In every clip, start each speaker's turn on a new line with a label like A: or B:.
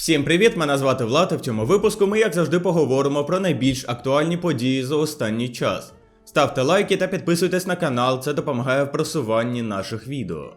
A: Всім привіт! Мене звати Влад. і В цьому випуску ми, як завжди, поговоримо про найбільш актуальні події за останній час. Ставте лайки та підписуйтесь на канал, це допомагає в просуванні наших відео.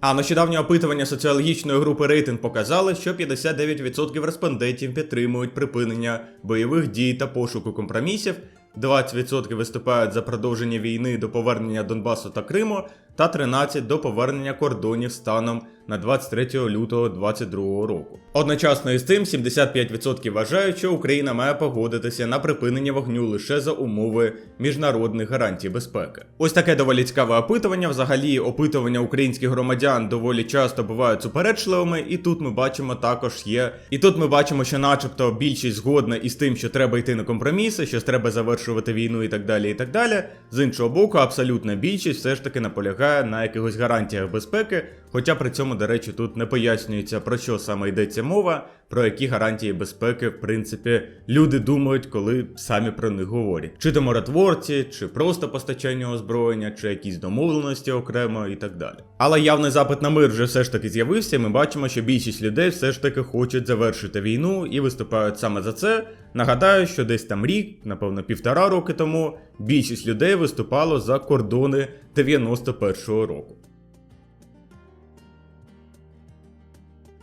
A: А нещодавнє опитування соціологічної групи рейтинг показали, що 59% респондентів підтримують припинення бойових дій та пошуку компромісів, 20% виступають за продовження війни до повернення Донбасу та Криму, та 13% до повернення кордонів станом на 23 лютого 2022 року. Одночасно із цим 75% вважають, що Україна має погодитися на припинення вогню лише за умови міжнародних гарантій безпеки. Ось таке доволі цікаве опитування. Взагалі, опитування українських громадян доволі часто бувають суперечливими, і тут ми бачимо також є. І тут ми бачимо, що, начебто, більшість згодна із тим, що треба йти на компроміси, що треба завершувати війну і так далі. І так далі. З іншого боку, абсолютна більшість все ж таки наполягає на якихось гарантіях безпеки. Хоча при цьому, до речі, тут не пояснюється про що саме йдеться мова, про які гарантії безпеки, в принципі, люди думають, коли самі про них говорять. Чи то миротворці, чи просто постачання озброєння, чи якісь домовленості окремо і так далі. Але явний запит на мир вже все ж таки з'явився. Ми бачимо, що більшість людей все ж таки хочуть завершити війну і виступають саме за це. Нагадаю, що десь там рік, напевно, півтора роки тому, більшість людей виступало за кордони 91-го року.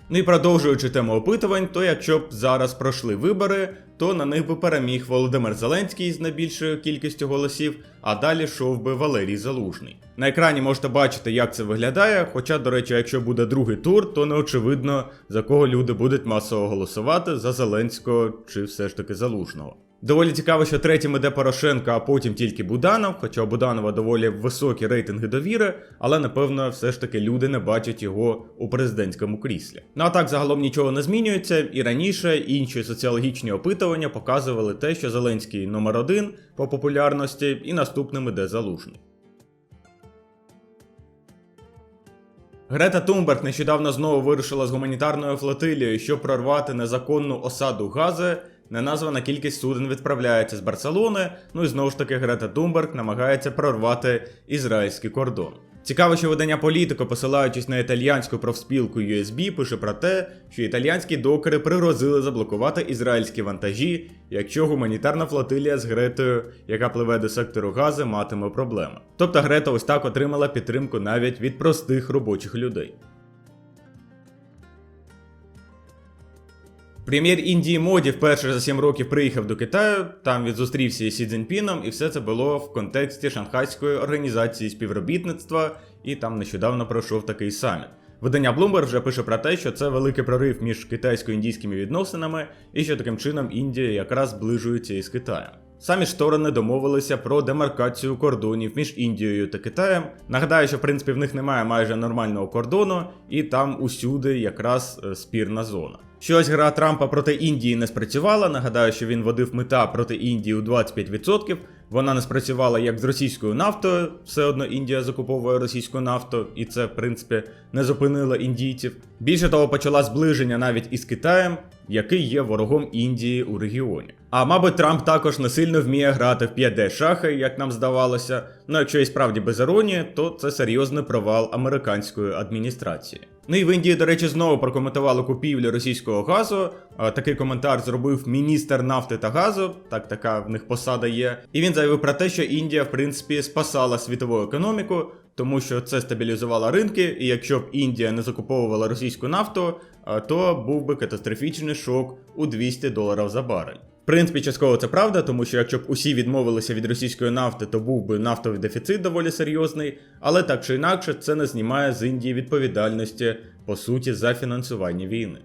A: Ну і продовжуючи тему опитувань, то якщо б зараз пройшли вибори, то на них би переміг Володимир Зеленський з найбільшою кількістю голосів, а далі йшов би Валерій Залужний. На екрані можете бачити, як це виглядає. Хоча, до речі, якщо буде другий тур, то не очевидно, за кого люди будуть масово голосувати за Зеленського чи все ж таки Залужного. Доволі цікаво, що третім іде Порошенко, а потім тільки Буданов, хоча у Буданова доволі високі рейтинги довіри, але напевно все ж таки люди не бачать його у президентському кріслі. Ну а так загалом нічого не змінюється, і раніше інші соціологічні опитування показували те, що Зеленський номер один по популярності, і наступним іде Залужний. Грета Тумберг нещодавно знову вирушила з гуманітарною флотилією, щоб прорвати незаконну осаду Гази. Неназвана кількість суден відправляється з Барселони. Ну і знову ж таки Грета Тумберг намагається прорвати ізраїльський кордон. Цікаво, що видання політико, посилаючись на італіянську профспілку USB, пише про те, що італіянські докери пригрозили заблокувати ізраїльські вантажі, якщо гуманітарна флотилія з Гретою, яка пливе до сектору Гази, матиме проблеми. Тобто Грета ось так отримала підтримку навіть від простих робочих людей. Прем'єр Індії Моді вперше за 7 років приїхав до Китаю, там він зустрівся із Сі Цзіньпіном, і все це було в контексті Шанхайської організації співробітництва, і там нещодавно пройшов такий саміт. Видання Bloomberg вже пише про те, що це великий прорив між китайсько-індійськими відносинами, і що таким чином Індія якраз зближується із Китаєм. Самі сторони домовилися про демаркацію кордонів між Індією та Китаєм. Нагадаю, що в принципі в них немає майже нормального кордону, і там усюди якраз е, спірна зона. Щось гра Трампа проти Індії не спрацювала. Нагадаю, що він водив мета проти Індії у 25%. Вона не спрацювала як з російською нафтою. Все одно Індія закуповує російську нафту, і це, в принципі, не зупинило індійців. Більше того, почала зближення навіть із Китаєм, який є ворогом Індії у регіоні. А мабуть, Трамп також не сильно вміє грати в 5D шахи, як нам здавалося. Ну якщо і справді без іронії, то це серйозний провал американської адміністрації. Ну і в Індії, до речі, знову прокоментували купівлю російського газу. Такий коментар зробив міністр нафти та газу, так така в них посада є. І він заявив про те, що Індія, в принципі, спасала світову економіку, тому що це стабілізувало ринки, і якщо б Індія не закуповувала російську нафту, то був би катастрофічний шок у 200 доларів за барель. В принципі, частково це правда, тому що якщо б усі відмовилися від російської нафти, то був би нафтовий дефіцит доволі серйозний, але так чи інакше це не знімає з Індії відповідальності по суті за фінансування війни.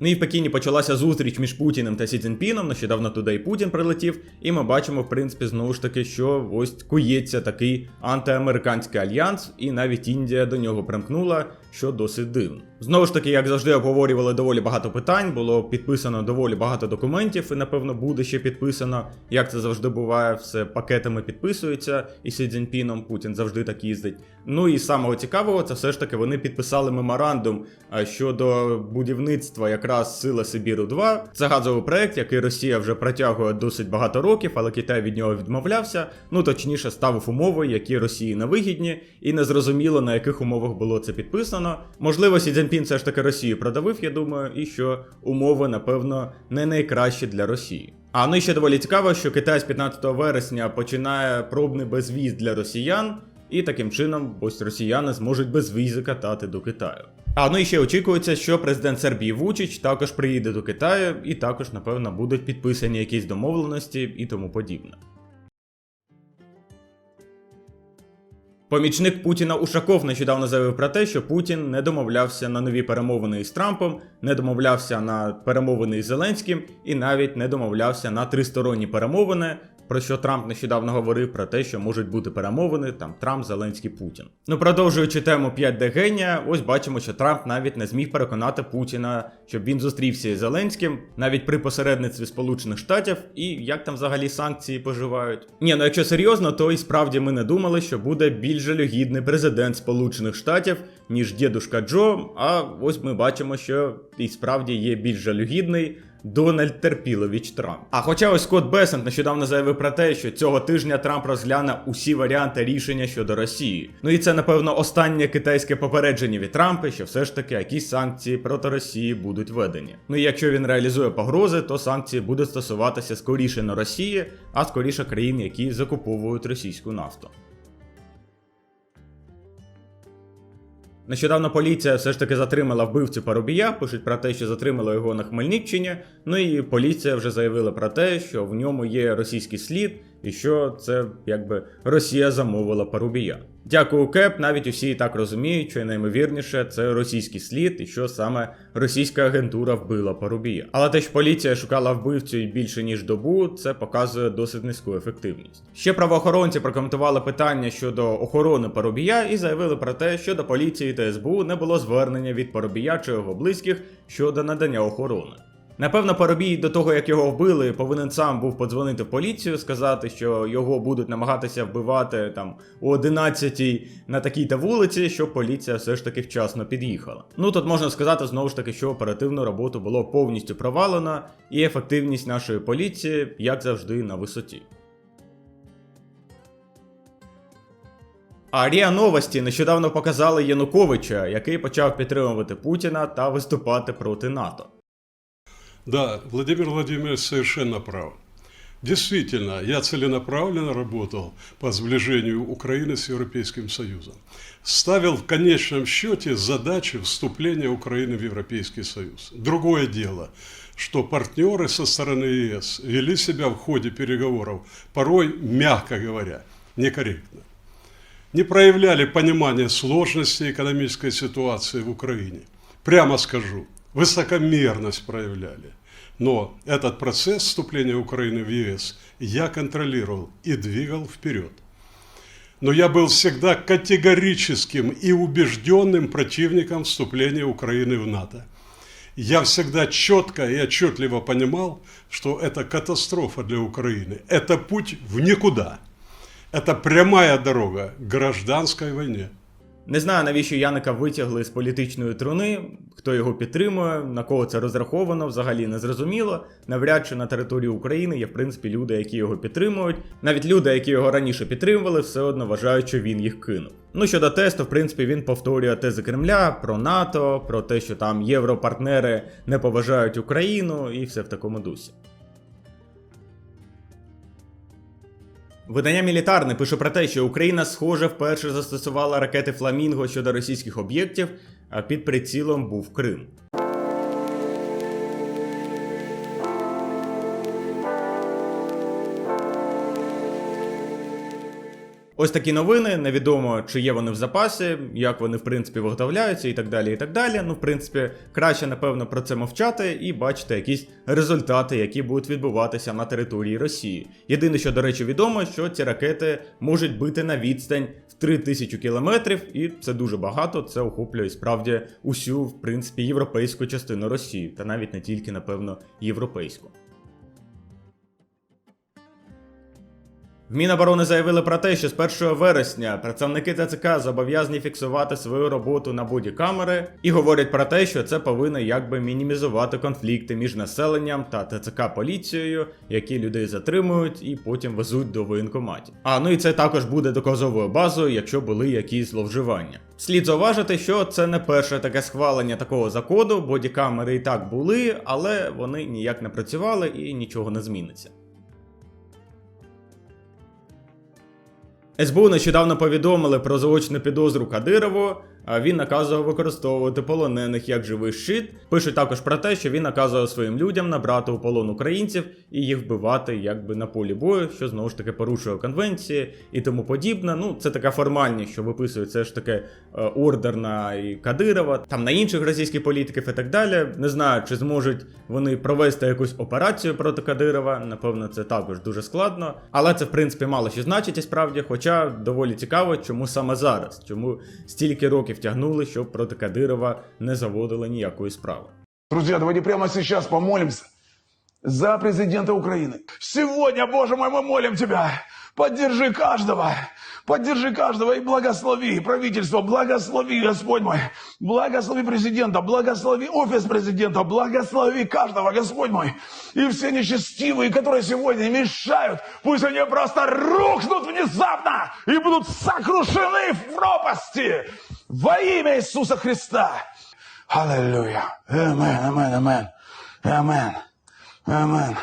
A: Ну і в Пекіні почалася зустріч між Путіним та Сі Цзіньпіном, нещодавно туди і Путін прилетів, і ми бачимо, в принципі, знову ж таки, що ось кується такий антиамериканський альянс, і навіть Індія до нього примкнула, що досить дивно. Знову ж таки, як завжди, обговорювали доволі багато питань, було підписано доволі багато документів, і напевно буде ще підписано. Як це завжди буває, все пакетами підписується, і Сі Цзіньпіном Путін завжди так їздить. Ну і самого цікавого, це все ж таки вони підписали меморандум щодо будівництва якраз Сила Сибіру 2. Це газовий проект, який Росія вже протягує досить багато років, але Китай від нього відмовлявся. Ну точніше, ставив умови, які Росії невигідні, і не зрозуміло на яких умовах було це підписано. Можливо, Сі Цзіньпін все ж таки Росію продавив, я думаю, і що умови, напевно, не найкращі для Росії. А ну і ще доволі цікаво, що Китай з 15 вересня починає пробний безвіз для росіян, і таким чином ось росіяни зможуть без візи катати до Китаю. А ну і ще очікується, що президент Сербії Вучич також приїде до Китаю, і також, напевно, будуть підписані якісь домовленості і тому подібне. Помічник Путіна Ушаков нещодавно заявив про те, що Путін не домовлявся на нові перемовини із Трампом, не домовлявся на перемовини із Зеленським і навіть не домовлявся на тристоронні перемовини. Про що Трамп нещодавно говорив про те, що можуть бути перемовини там Трамп, Зеленський, Путін. Ну продовжуючи тему 5D генія, ось бачимо, що Трамп навіть не зміг переконати Путіна, щоб він зустрівся із Зеленським, навіть при посередництві Сполучених Штатів, і як там взагалі санкції поживають. Ні, ну якщо серйозно, то і справді ми не думали, що буде більш жалюгідний президент Сполучених Штатів, ніж дідушка Джо. А ось ми бачимо, що і справді є більш жалюгідний. Дональд Терпілович Трамп. А хоча ось Скотт Бесент нещодавно заявив про те, що цього тижня Трамп розгляне усі варіанти рішення щодо Росії. Ну і це, напевно, останнє китайське попередження від Трампа, що все ж таки якісь санкції проти Росії будуть введені. Ну і якщо він реалізує погрози, то санкції будуть стосуватися скоріше не Росії, а скоріше країн, які закуповують російську нафту. Нещодавно поліція все ж таки затримала вбивцю Парубія, пишуть про те, що затримала його на Хмельниччині. Ну і поліція вже заявила про те, що в ньому є російський слід, і що це якби Росія замовила Парубія. Дякую, Кеп. Навіть усі і так розуміють, що наймовірніше це російський слід, і що саме російська агентура вбила Парубія. Але те, що поліція шукала вбивцю більше ніж добу, це показує досить низьку ефективність. Ще правоохоронці прокоментували питання щодо охорони Парубія і заявили про те, що до поліції та СБУ не було звернення від Парубія чи його близьких щодо надання охорони. Напевно, Парубій до того, як його вбили, повинен сам був подзвонити в поліцію, сказати, що його будуть намагатися вбивати там о 11-й на такій-то вулиці, щоб поліція все ж таки вчасно під'їхала. Ну тут можна сказати знову ж таки, що оперативну роботу було повністю провалено, і ефективність нашої поліції, як завжди, на висоті. А РІА Новості нещодавно показали Януковича, який почав підтримувати Путіна та виступати проти НАТО.
B: Да, Владимир Владимирович совершенно прав. Действительно, я целенаправленно работал по сближению Украины с Европейским Союзом. Ставил в конечном счете задачи вступления Украины в Европейский Союз. Другое дело, что партнеры со стороны ЕС вели себя в ходе переговоров порой, мягко говоря, некорректно. Не проявляли понимания сложности экономической ситуации в Украине. Прямо скажу, высокомерность проявляли. Но этот процесс вступления Украины в ЕС я контролировал и двигал вперед. Но я был всегда категорическим и убежденным противником вступления Украины в НАТО. Я всегда четко и отчетливо понимал, что это катастрофа для Украины. Это путь в никуда. Это прямая дорога к гражданской войне.
A: Не знаю, навіщо Яника витягли з політичної труни, хто його підтримує, на кого це розраховано, взагалі не зрозуміло. Навряд чи на території України є в принципі люди, які його підтримують. Навіть люди, які його раніше підтримували, все одно вважають, що він їх кинув. Ну щодо тесту, в принципі, він повторює тези Кремля про НАТО, про те, що там європартнери не поважають Україну, і все в такому дусі. Видання Мілітарне пише про те, що Україна, схоже, вперше застосувала ракети Фламінго щодо російських об'єктів, а під прицілом був Крим. Ось такі новини. Невідомо, чи є вони в запасі, як вони в принципі виготовляються і так далі. І так далі. Ну, в принципі, краще, напевно, про це мовчати і бачити якісь результати, які будуть відбуватися на території Росії. Єдине, що, до речі, відомо, що ці ракети можуть бити на відстань в 3000 кілометрів, і це дуже багато. Це охоплює справді усю, в принципі, європейську частину Росії, та навіть не тільки, напевно, європейську. В Міноборони заявили про те, що з 1 вересня працівники ТЦК зобов'язані фіксувати свою роботу на бодікамери і говорять про те, що це повинно якби мінімізувати конфлікти між населенням та ТЦК поліцією, які людей затримують і потім везуть до воєнкоматів. А ну і це також буде доказовою базою, якщо були якісь зловживання. Слід зауважити, що це не перше таке схвалення такого закону, бодікамери і так були, але вони ніяк не працювали і нічого не зміниться. СБУ нещодавно повідомили про заочну підозру Кадирову. Він наказував використовувати полонених як живий щит. Пишуть також про те, що він наказував своїм людям набрати у полон українців і їх вбивати якби на полі бою, що знову ж таки порушує конвенції і тому подібне. Ну, це така формальність, що виписує це ж таки е, ордер на і Кадирова, там на інших російських політиків і так далі. Не знаю, чи зможуть вони провести якусь операцію проти Кадирова. Напевно, це також дуже складно. Але це в принципі мало що значить і справді. Хоча доволі цікаво, чому саме зараз, чому стільки років тягнули, щоб проти Кадирова не заводили ніякої справи.
C: Друзі, давайте прямо зараз помолимося за президента України. Сьогодні, Боже мой, мы молим Тебя, поддержи каждого, поддержи каждого и благослови правительство, благослови, Господь мой, благослови президента, благослови офис президента, благослови каждого, Господь мой. И все нечестивые, которые сегодня мешают, пусть они просто рухнут внезапно и будут сокрушены в пропасти во имя Иисуса Христа. Аллилуйя. Амен, амен, амен. Амен. Амен.